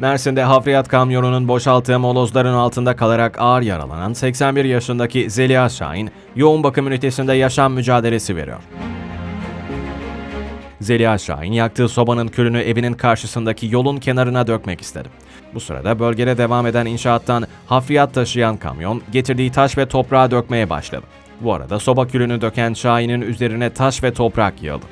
Mersin'de hafriyat kamyonunun boşalttığı molozların altında kalarak ağır yaralanan 81 yaşındaki Zeliha Şahin, yoğun bakım ünitesinde yaşam mücadelesi veriyor. Zeliha Şahin yaktığı sobanın külünü evinin karşısındaki yolun kenarına dökmek istedi. Bu sırada bölgede devam eden inşaattan hafriyat taşıyan kamyon getirdiği taş ve toprağı dökmeye başladı. Bu arada soba külünü döken Şahin'in üzerine taş ve toprak yığıldı.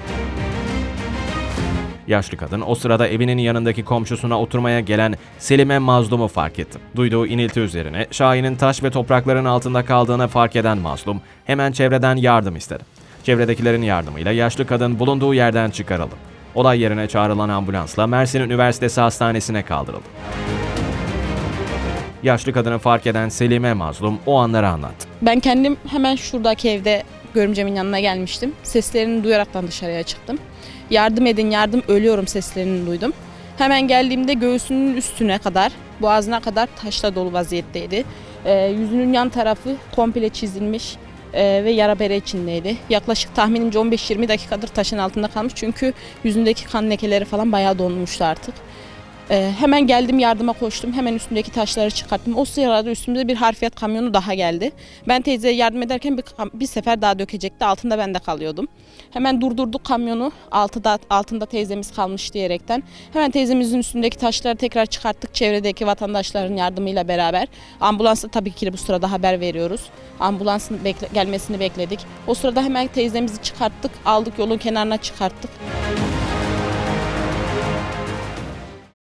Yaşlı kadın o sırada evinin yanındaki komşusuna oturmaya gelen Selime Mazlum'u fark etti. Duyduğu inilti üzerine Şahin'in taş ve toprakların altında kaldığını fark eden Mazlum hemen çevreden yardım istedi. Çevredekilerin yardımıyla yaşlı kadın bulunduğu yerden çıkarıldı. Olay yerine çağrılan ambulansla Mersin Üniversitesi Hastanesi'ne kaldırıldı. Yaşlı kadını fark eden Selime Mazlum o anları anlattı. Ben kendim hemen şuradaki evde görümcemin yanına gelmiştim. Seslerini duyaraktan dışarıya çıktım. Yardım edin yardım ölüyorum seslerini duydum. Hemen geldiğimde göğsünün üstüne kadar, boğazına kadar taşla dolu vaziyetteydi. Ee, yüzünün yan tarafı komple çizilmiş e, ve yara bere içindeydi. Yaklaşık tahminimce 15-20 dakikadır taşın altında kalmış çünkü yüzündeki kan lekeleri falan bayağı donmuştu artık. Ee, hemen geldim yardıma koştum. Hemen üstündeki taşları çıkarttım. O sırada üstümde bir harfiyat kamyonu daha geldi. Ben teyzeye yardım ederken bir, bir sefer daha dökecekti. Altında ben de kalıyordum. Hemen durdurduk kamyonu. Altıda, altında teyzemiz kalmış diyerekten. Hemen teyzemizin üstündeki taşları tekrar çıkarttık. Çevredeki vatandaşların yardımıyla beraber. Ambulansa tabii ki bu sırada haber veriyoruz. Ambulansın bekle- gelmesini bekledik. O sırada hemen teyzemizi çıkarttık. Aldık yolun kenarına çıkarttık.